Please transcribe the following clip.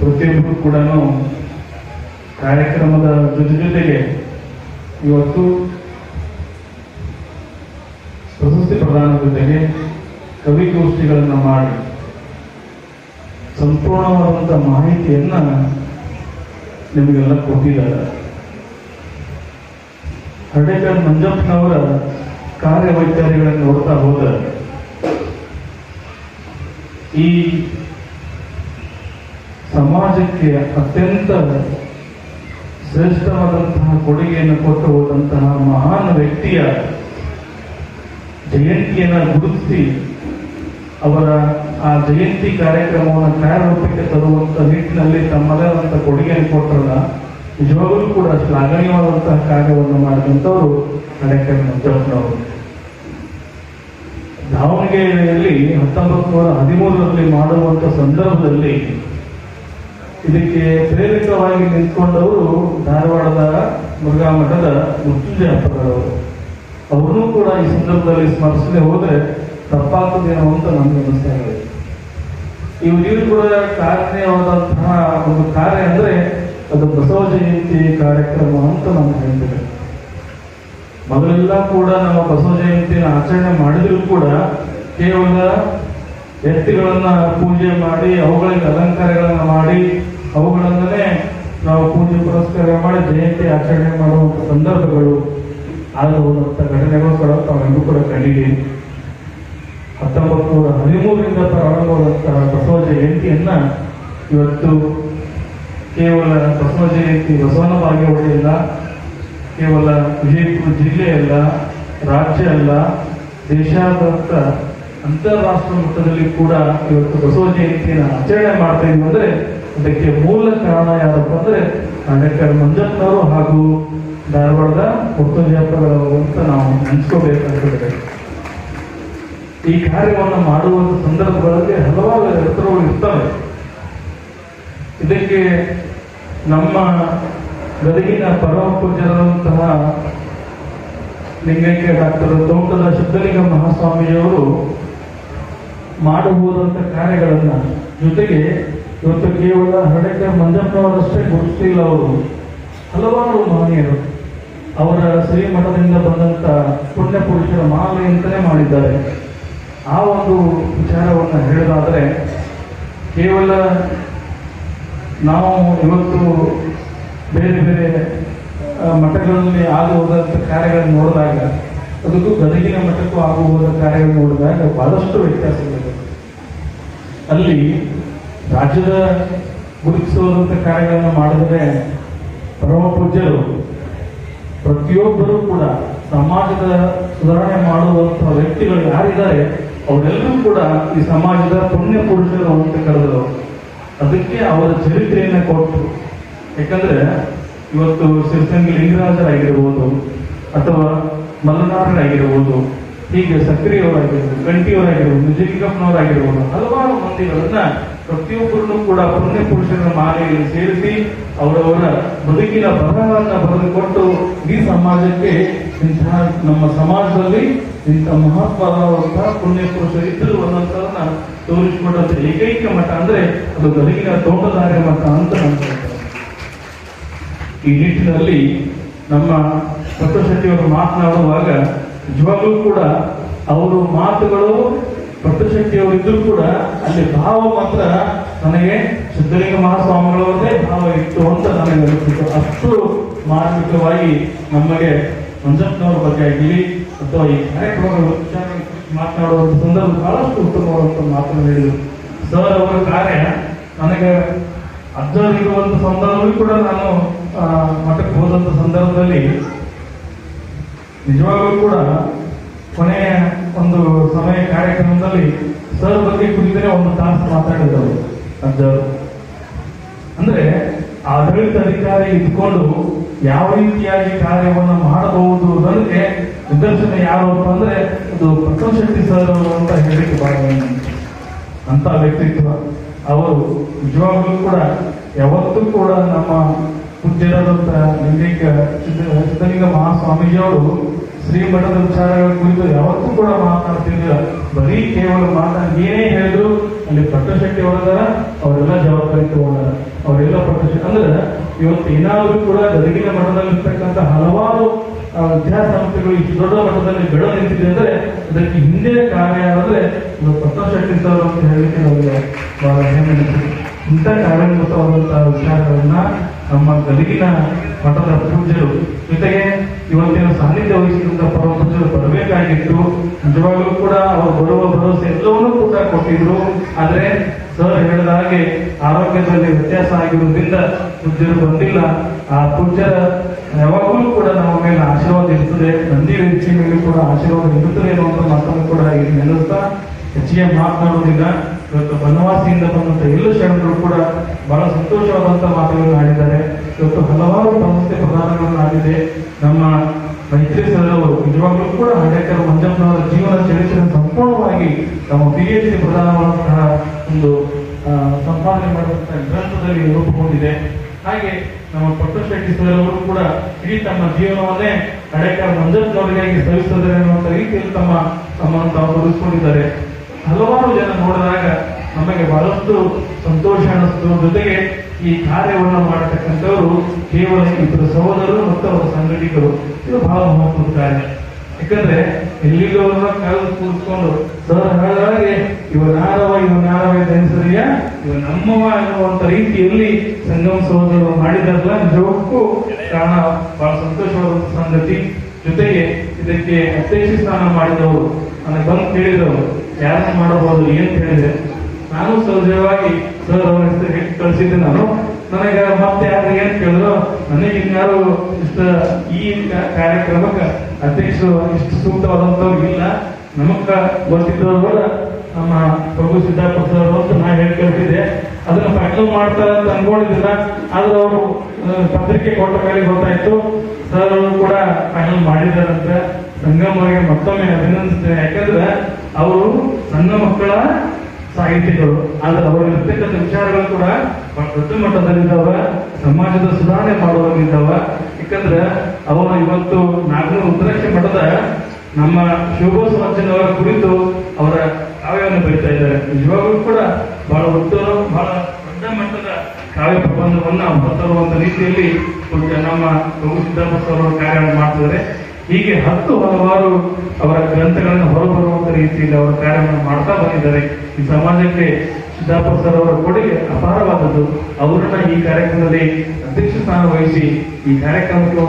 ಪ್ರತಿಯೊಬ್ಬರು ಕೂಡ ಕಾರ್ಯಕ್ರಮದ ಜೊತೆ ಜೊತೆಗೆ ಇವತ್ತು ಪ್ರಶಸ್ತಿ ಪ್ರದಾನ ಜೊತೆಗೆ ಕವಿಗೋಷ್ಠಿಗಳನ್ನು ಮಾಡಿ ಸಂಪೂರ್ಣವಾದಂಥ ಮಾಹಿತಿಯನ್ನ ನಿಮಗೆಲ್ಲ ಕೊಟ್ಟಿದ್ದಾರೆ. ಹಡೇಕರ್ ಮಂಜಪ್ಪನವರ ಕಾರ್ಯವೈಖರಿಗಳನ್ನು ನೋಡ್ತಾ ಹೋದರೆ ಈ ಸಮಾಜಕ್ಕೆ ಅತ್ಯಂತ ಶ್ರೇಷ್ಠವಾದಂತಹ ಕೊಡುಗೆಯನ್ನು ಕೊಟ್ಟು ಹೋದಂತಹ ಮಹಾನ್ ವ್ಯಕ್ತಿಯ ಜಯಂತಿಯನ್ನು ಗುರುತಿಸಿ ಅವರ ಆ ಜಯಂತಿ ಕಾರ್ಯಕ್ರಮವನ್ನು ಕಾರ್ಯರೂಪಕ್ಕೆ ತರುವಂತ ನಿಟ್ಟಿನಲ್ಲಿ ತಮ್ಮದೇ ಆದಂಥ ಕೊಡುಗೆಯನ್ನು ಕೊಟ್ಟರಲ್ಲ ನಿಜವಾಗಲೂ ಕೂಡ ಶ್ಲಾಘನೀಯವಾದಂತಹ ಕಾರ್ಯವನ್ನು ಮಾಡಿದಂಥವರು ಹಡೇಕರ್ ಮಂಜಪ್ಪನವರು ದಾವಣಗೆರೆಯಲ್ಲಿ ಹತ್ತೊಂಬತ್ತು ನೂರ ಹದಿಮೂರರಲ್ಲಿ ಮಾಡುವಂತ ಸಂದರ್ಭದಲ್ಲಿ ಇದಕ್ಕೆ ಪ್ರೇರಿತವಾಗಿ ನಿಂತ್ಕೊಂಡವರು ಧಾರವಾಡದ ಮುರುಘಾ ಮಠದ ಮೃತ್ಯುಂಜಯಪ್ಪರವರು ಅವರನ್ನು ಕೂಡ ಈ ಸಂದರ್ಭದಲ್ಲಿ ಸ್ಮರಿಸದೆ ಹೋದ್ರೆ ತಪ್ಪಾಗ್ತದೇನೋ ಅಂತ ನಮ್ಗೆ ಅನಿಸ್ತಾ ಇದೆ. ಇವರಿಗೂ ಕೂಡ ಕಾರಣೀಯವಾದಂತಹ ಒಂದು ಕಾರ್ಯ ಅಂದ್ರೆ ಅದು ಬಸವ ಜಯಂತಿ ಕಾರ್ಯಕ್ರಮ ಅಂತ ನಮ್ಗೆ ಹೇಳ್ತೇವೆ ಮೊದಲೆಲ್ಲ ಕೂಡ ನಮ್ಮ ಬಸವ ಜಯಂತಿಯನ್ನು ಆಚರಣೆ ಮಾಡಿದ್ರು ಕೂಡ ಕೇವಲ ಎತ್ತುಗಳನ್ನ ಪೂಜೆ ಮಾಡಿ, ಅವುಗಳಿಗೆ ಅಲಂಕಾರಗಳನ್ನ ಮಾಡಿ ಅವುಗಳನ್ನೇ ನಾವು ಪೂಜೆ ಪುರಸ್ಕಾರ ಮಾಡಿ, ಜಯಂತಿ ಆಚರಣೆ ಮಾಡುವಂತ ಸಂದರ್ಭಗಳು ಆಗಬಹುದಂತ ಘಟನೆಗಳು ಕೂಡ ತಾವೆಲ್ಲರೂ ಕೂಡ ಕಂಡಿದ್ದೀವಿ ಹತ್ತೊಂಬತ್ತು ನೂರ ಹದಿಮೂರರಿಂದ ಪ್ರಾರಂಭವಾದಂತಹ ಬಸವ ಜಯಂತಿಯನ್ನ ಇವತ್ತು ಕೇವಲ ಬಸವ ಜಯಂತಿ ಬಸವನ ಭಾಗ್ಯವಳಿಯಲ್ಲ ಕೇವಲ ವಿಜಯಪುರ ಜಿಲ್ಲೆ ಅಲ್ಲ, ರಾಜ್ಯ ಅಲ್ಲ, ದೇಶಾದ್ಯಂತ ಅಂತಾರಾಷ್ಟ್ರ ಮಟ್ಟದಲ್ಲಿ ಕೂಡ ಇವತ್ತು ಬಸವ ಜಯಂತಿಯನ್ನು ಆಚರಣೆ ಮಾಡ್ತಾ ಇದ್ವಿ ಅಂದ್ರೆ ಅದಕ್ಕೆ ಮೂಲ ಕಾರಣ ಯಾರಪ್ಪ ಅಂದ್ರೆ ಅಂಬೇಡ್ಕರ್ ಮಂಜಪ್ಪನವರು ಹಾಗೂ ಧಾರವಾಡದ ಮುರ್ತುಂಜಪ್ಪಗಳವರು ಅಂತ ನಾವು ನೆನೆಸ್ಕೋಬೇಕಂತ ಈ ಕಾರ್ಯವನ್ನು ಮಾಡುವಂತ ಸಂದರ್ಭಗಳಲ್ಲಿ ಹಲವಾರು ಹೆಸರುಗಳು ಇರ್ತವೆ. ಇದಕ್ಕೆ ನಮ್ಮ ಗದಗಿನ ಪರಮ ಪೂಜ್ಯರಾದಂತಹ ಲಿಂಗೈಕ್ಯ ಡಾಕ್ಟರ್ ತೋಟದ ಸಿದ್ಧಲಿಂಗ ಮಹಾಸ್ವಾಮಿಯವರು ಮಾಡಬಹುದಂತ ಕಾರ್ಯಗಳನ್ನ ಜೊತೆಗೆ ಇವತ್ತು ಕೇವಲ ಹರ್ಡೇಕರ್ ಮಂಜಪ್ಪನವರಷ್ಟೇ ಗುರುತಿಲ್ಲ ಅವರು. ಹಲವಾರು ಮಹನೀಯರು ಅವರ ಶ್ರೀಮಠದಿಂದ ಬಂದಂತ ಪುಣ್ಯ ಪುರುಷರ ಮಾಲೆ ಅಂತಲೇ ಮಾಡಿದ್ದಾರೆ. ಆ ಒಂದು ವಿಚಾರವನ್ನು ಹೇಳೋದಾದರೆ, ಕೇವಲ ನಾವು ಇವತ್ತು ಬೇರೆ ಬೇರೆ ಮಠಗಳಲ್ಲಿ ಆಗುವುದಂತ ಕಾರ್ಯಗಳನ್ನು ನೋಡಿದಾಗ ಅದಕ್ಕೂ ಗದಗಿನ ಮಠಕ್ಕೂ ಆಗುವುದ ಕಾರ್ಯ ನೋಡಿದಾಗ ಬಹಳಷ್ಟು ವ್ಯತ್ಯಾಸಗಳಿದೆ ಅಲ್ಲಿ ರಾಜ್ಯದ ಗುರುತಿಸುವಂತ ಕಾರ್ಯಗಳನ್ನು ಮಾಡಿದರೆ ಪರಮ ಪೂಜ್ಯರು ಪ್ರತಿಯೊಬ್ಬರೂ ಕೂಡ ಸಮಾಜದ ಸುಧಾರಣೆ ಮಾಡುವಂತಹ ವ್ಯಕ್ತಿಗಳು ಯಾರಿದ್ದಾರೆ, ಅವರೆಲ್ಲರೂ ಕೂಡ ಈ ಸಮಾಜದ ಪುಣ್ಯ ಪುರುಷರು ಅಂತ ಕರೆದರು. ಅದಕ್ಕೆ ಅವರ ಚರಿತ್ರೆಯನ್ನು ಕೊಟ್ಟು ಯಾಕಂದ್ರೆ ಇವತ್ತು ಸಿರ್ಸಂಗಿ ಲಿಂಗರಾಜರಾಗಿರ್ಬೋದು ಅಥವಾ ಮಲ್ಲನಾಥರಾಗಿರ್ಬೋದು, ಹೀಗೆ ಸಕ್ರಿಯವರಾಗಿರ್ಬೋದು ಗಂಟಿಯವರಾಗಿರ್ಬೋದು, ನಿಜಲಿಂಗಪ್ಪನವರಾಗಿರ್ಬೋದು, ಹಲವಾರು ಮಂದಿಗಳನ್ನ ಪ್ರತಿಯೊಬ್ಬರನ್ನು ಕೂಡ ಪುಣ್ಯ ಪುರುಷರ ಮಾಲೆಯಲ್ಲಿ ಸೇರಿಸಿ ಅವರವರ ಬದುಕಿನ ಬರಹವನ್ನು ಬರೆದುಕೊಟ್ಟು ಈ ಸಮಾಜಕ್ಕೆ ಇಂತಹ ನಮ್ಮ ಸಮಾಜದಲ್ಲಿ ಇಂಥ ಮಹತ್ವವಾದಂತಹ ಪುಣ್ಯ ಪುರುಷರು ಇದ್ದರು ಅನ್ನೋದನ್ನ ತೋರಿಸಿಕೊಟ್ಟಂತ ಏಕೈಕ ಮಠ ಅಂದ್ರೆ ಅದು ಬದುಕಿನ ತೋಟದಾರ್ಯ ಮಠ ಅಂತ ಈ ನಿಟ್ಟಿನಲ್ಲಿ ನಮ್ಮ ಪಟ್ಟಶೆಟ್ಟಿಯವರು ಮಾತನಾಡುವಾಗ ನಿಜವಾಗ್ಲೂ ಕೂಡ ಅವರು ಮಾತುಗಳು ಪಟ್ಟಶೆಟ್ಟಿಯವರು ಇದ್ರೂ ಕೂಡ ಅಲ್ಲಿ ಭಾವ ಮಾತ್ರ ನನಗೆ ಸಿದ್ಧಲಿಂಗ ಮಹಾಸ್ವಾಮಿಗಳವರದೇ ಭಾವ ಇತ್ತು ಅಂತ ನನಗೆ ಅನಿಸ್ತಿತ್ತು. ಅಷ್ಟು ಮಾರ್ಮಿಕವಾಗಿ ನಮಗೆ ಮಂಜಪ್ಪನವರ ಬಗ್ಗೆ ಆಗಲಿ ಅಥವಾ ಈ ಕಾರ್ಯಕ್ರಮಗಳ ಮಾತನಾಡುವಂಥ ಸಂದರ್ಭ ಬಹಳಷ್ಟು ಉತ್ತಮವಾದಂಥ ಮಾತನ್ನು ಹೇಳಿದರು. ಸರ್, ಅವರ ಕಾರ್ಯ ನನಗೆ ಅಜ್ಜರಿರುವಂಥ ಸಂದರ್ಭದಲ್ಲಿ ಕೂಡ ನಾನು ಮಠಕ್ಕೆ ಹೋದಂಥ ಸಂದರ್ಭದಲ್ಲಿ ನಿಜವಾಗ್ಲೂ ಕೂಡ ಕೊನೆಯ ಒಂದು ಸಮಯ ಕಾರ್ಯಕ್ರಮದಲ್ಲಿ ಸರ್ ಬಗ್ಗೆ ಕುರಿತರೆ ಒಂದು ತಾಸು ಮಾತಾಡಿದರು ಅಜ್ಜರು ಅಂದ್ರೆ ಆಡಳಿತ ಅಧಿಕಾರಿ ಇದ್ಕೊಂಡು ಯಾವ ರೀತಿಯಾಗಿ ಕಾರ್ಯವನ್ನು ಮಾಡಬಹುದು ಅನ್ನೋದಕ್ಕೆ ನಿದರ್ಶನ ಯಾರು ಅಂತ ಅಂದ್ರೆ ಅದು ಪ್ರಥಮ ಶೆಟ್ಟಿ ಸರ್ ಅಂತ ಹೇಳಿಕ್ಕೆ ಬಹಳ ಅಂತ ವ್ಯಕ್ತಿತ್ವ. ಅವರು ನಿಜವಾಗ್ಲೂ ಕೂಡ ಯಾವತ್ತೂ ಕೂಡ ನಮ್ಮ ಪೂಜ್ಯರಾದಂತ ಲಿಂಗೈಕ ಚಿತ್ರಲಿಂಗ ಮಹಾಸ್ವಾಮೀಜಿಯವರು ಶ್ರೀಮಠದ ವಿಚಾರಗಳ ಕುರಿತು ಯಾವತ್ತೂ ಕೂಡ ಮಾತನಾಡ್ತಿದ್ರು ಬರೀ ಕೇವಲ ಮಾತನಾಡಿ ಏನೇ ಹೇಳಿದ್ರು, ಅಲ್ಲಿ ಪಟ್ಟಶೆಟ್ಟಿ ಒಳಗಾರ ಅವರೆಲ್ಲ ಜವಾಬ್ದಾರಿ ತಗೊಂಡಾರ ಅವರೆಲ್ಲ ಪಟ್ಟ ಅಂದ್ರೆ ಇವತ್ತು ಏನಾದರೂ ಕೂಡ ಗದಗಿನ ಮಠದಲ್ಲಿರ್ತಕ್ಕಂಥ ಹಲವಾರು ವಿದ್ಯಾಸಂಸ್ಥೆಗಳು ಇಷ್ಟು ದೊಡ್ಡ ಮಟ್ಟದಲ್ಲಿ ಬೆಳೆ ನಿಂತಿದೆ ಅಂದ್ರೆ ಅದಕ್ಕೆ ಹಿಂದೆ ಕಾರ್ಯ ಅಂದ್ರೆ ಇದು ಪಟ್ಟಶಕ್ತಿ ಸರ್ ಅಂತ ಹೇಳಲಿಕ್ಕೆ ನಮಗೆ ಬಹಳ ಹೆಮ್ಮೆ. ಇಂಥ ಕಾರ್ಯಭೂತವಾದಂತಹ ವಿಚಾರಗಳನ್ನ ನಮ್ಮ ಗದಗಿನ ಮಠದ ಪೂಜ್ಯರು. ಜೊತೆಗೆ ಇವತ್ತಿನ ಸಾನ್ನಿಧ್ಯ ವಹಿಸಿದಂತ ಪರಮ ಬರಬೇಕಾಗಿತ್ತು. ನಿಜವಾಗಲೂ ಕೂಡ ಅವರು ಬರುವ ಭರವಸೆ ಎಲ್ಲವನ್ನೂ ಕೂಡ ಕೊಟ್ಟಿದ್ರು. ಆದ್ರೆ ಸರ್ ಹೇಳಿದ ಹಾಗೆ ಆರೋಗ್ಯದಲ್ಲಿ ವ್ಯತ್ಯಾಸ ಆಗಿರುವುದರಿಂದ ಪೂಜ್ಯರು ಬಂದಿಲ್ಲ. ಆ ಪೂಜರ ಯಾವಾಗಲೂ ಕೂಡ ನಮ್ಮ ಮೇಲೆ ಆಶೀರ್ವಾದ ಇರ್ತದೆ. ನಂದಿ ವೇದಿಕೆ ಮೇಲೆ ಕೂಡ ಆಶೀರ್ವಾದ ಇರುತ್ತದೆ ಅನ್ನುವಂಥ ಮಾತನ್ನು ಕೂಡ ಇಲ್ಲಿ ನೆಲೆಸ್ತಾ ಹೆಚ್ಚಿಗೆ ಮಾತನಾಡುವುದಿಲ್ಲ. ಇವತ್ತು ಬನವಾಸಿಯಿಂದ ಬಂದಂತ ಎಲ್ಲ ಶರಣರು ಕೂಡ ಬಹಳ ಸಂತೋಷವಾದಂತ ಮಾತುಗಳನ್ನು ಆಡಿದ್ದಾರೆ. ಇವತ್ತು ಹಲವಾರು ಸಂಸ್ಥೆ ಪ್ರಧಾನಗಳನ್ನು ಆಡಿದೆ. ನಮ್ಮ ಮೈತ್ರಿ ಸದರವರು ನಿಜವಾಗ್ಲೂ ಕೂಡ ಹಡೇಕರ್ ಮಂಜಪ್ಪನವರ ಜೀವನ ಚರಿತ್ರೆ ಸಂಪೂರ್ಣವಾಗಿ ನಮ್ಮ ಪಿ ಎಚ್ ಡಿ ಪ್ರಧಾನವಾದಂತಹ ಒಂದು ಸಂಪಾದನೆ ಮಾಡುವಂತಹ ಗ್ರಂಥದಲ್ಲಿ ರೂಪುಗೊಂಡಿದೆ. ಹಾಗೆ ನಮ್ಮ ಪಟ್ಟಶೆಟ್ಟಿ ಸರ್ ಅವರು ಕೂಡ ಇಡೀ ತಮ್ಮ ಜೀವನವನ್ನೇ ಹಡೇಕರ್ ಮಂಜಪ್ಪನವರಿಗಾಗಿ ಸವಿಸಿದ್ದಾರೆ ಅನ್ನುವಂಥ ರೀತಿಯಲ್ಲಿ ತಮ್ಮ, ತಮ್ಮನ್ನು ತಾವು ತೊಡಗಿಸಿಕೊಂಡಿದ್ದಾರೆ ಹಲವಾರು ಜನ ನೋಡಿದಾಗ ನಮಗೆ ಬಹಳಷ್ಟು ಸಂತೋಷ ಅನ್ನಿಸ್ತು. ಜೊತೆಗೆ ಈ ಕಾರ್ಯವನ್ನು ಮಾಡತಕ್ಕಂಥವರು ಕೇವಲ ಇಬ್ಬರು ಸಹೋದರರು ಮತ್ತು ಅವರ ಸಂಘಟಿಗರು ಇದು ಬಹಳ ಮಹತ್ವದ ಕಾರ್ಯ. ಯಾಕಂದ್ರೆ ಎಲ್ಲಿಗವನ್ನ ಕಾಲು ಕೂತ್ಕೊಂಡು, ಸರ್ ಹೇಳಿದಾಗೆ ಇವ ನಾರವ ಇವ ನಾರವ ಎನಿಸರಿಯ ಇವ ನಮ್ಮವ ಎನ್ನುವಂತ ರೀತಿಯಲ್ಲಿ ಸಂಗಮ ಸಹೋದರರು ಮಾಡಿದಾರಲ್ಲ ನಿಜಕ್ಕೂ ಕಾರಣ ಬಹಳ ಸಂತೋಷವಾದ ಸಂಗತಿ. ಜೊತೆಗೆ ಇದಕ್ಕೆ ಅಧ್ಯಕ್ಷ ಸ್ಥಾನ ಮಾಡಿದವರು ನನಗೆ ಬಂದು ಕೇಳಿದವರು ಯಾರನ್ನ ಮಾಡಬಹುದು ಏನ್ ಹೇಳಿದೆ? ನಾನು ಸಹಜವಾಗಿ ಸರ್ ಅವರ ಹೆಸರು ಕಳಿಸಿದ್ದೆ ನಾನು? ನನಗೆ ಮತ್ತೆ ಯಾರು ಏನ್ ಕೇಳಿದ್ರು, ನನಗೆ ಇನ್ಯಾರು ಇಷ್ಟ ಈ ಕಾರ್ಯಕ್ರಮಕ್ಕೆ ಅಧ್ಯಕ್ಷರು ಇಷ್ಟು ಸೂಕ್ತವಾದಂತವ್ರು ಇಲ್ಲ. ನಮಗ ಗೊತ್ತಿದ್ದವರು ನಮ್ಮ ಪ್ರಭು ಸಿದ್ದಾಪುರ ಸರ್ ಅಂತ ನಾ ಹೇಳಿ ಅದನ್ನ ಫೈನಲ್ ಮಾಡ್ತಾರೆ ಅಂತ ಅನ್ಕೊಂಡಿದ್ದಿಲ್ಲ. ಆದ್ರೆ ಅವರು ಪತ್ರಿಕೆ ಕೊಟ್ಟ ಮೇಲೆ ಗೊತ್ತಾಯ್ತು. ಸರ್ ಅವರು ಕೂಡ ಫೈನಲ್ ಮಾಡಿದಾರಂತೆ ಸಂಗಮ್ ಅವರಿಗೆ ಮತ್ತೊಮ್ಮೆ ಅಭಿನಂದಿಸ್ತೇನೆ. ಯಾಕಂದ್ರೆ ಅವರು ಸಣ್ಣ ಮಕ್ಕಳ ಸಾಹಿತಿಗಳು ಆದ್ರೆ ಅವರು ಇರ್ತಕ್ಕಂಥ ವಿಚಾರಗಳು ಕೂಡ ದೊಡ್ಡ ಮಟ್ಟದಲ್ಲಿದ್ದಾವ, ಸಮಾಜದ ಸುಧಾರಣೆ ಮಾಡುವಾಗಿದ್ದಾವ ಯಾಕಂದ್ರೆ ಅವರು ಇವತ್ತು ನಾಗನೂರು ಉತ್ತರಕ್ಷ ಮಠದ ನಮ್ಮ ಶಿವಗೋಸ್ವಾಚನವರ ಕುರಿತು ಅವರ ಕಾವ್ಯವನ್ನು ಬರೀತಾ ಇದ್ದಾರೆ. ನಿಜವಾಗ್ಲೂ ಕೂಡ ಬಹಳ ಉತ್ತಮ, ಬಹಳ ದೊಡ್ಡ ಮಟ್ಟದ ಕಾವ್ಯ ಪ್ರಬಂಧವನ್ನು ಹೊರತರುವಂತ ರೀತಿಯಲ್ಲಿ ನಮ್ಮ ಪ್ರಭು ಕಾರ್ಯ ಮಾಡ್ತಿದ್ದಾರೆ. ಹೀಗೆ ಹತ್ತು ಹಲವಾರು ಅವರ ಗ್ರಂಥಗಳನ್ನು ಹೊರಬರುವಂತ ರೀತಿಯಲ್ಲಿ ಅವರ ಕಾರ್ಯವನ್ನು ಮಾಡ್ತಾ ಬಂದಿದ್ದಾರೆ. ಈ ಸಮಾಜಕ್ಕೆ ಸಿದ್ದಾಪುರ ಸರ್ ಅವರ ಕೊಡುಗೆ ಅಪಾರವಾದದ್ದು. ಅವರನ್ನ ಈ ಕಾರ್ಯಕ್ರಮದಲ್ಲಿ ಅಧ್ಯಕ್ಷ ಸ್ಥಾನ ವಹಿಸಿ ಈ ಕಾರ್ಯಕ್ರಮಕ್ಕೆ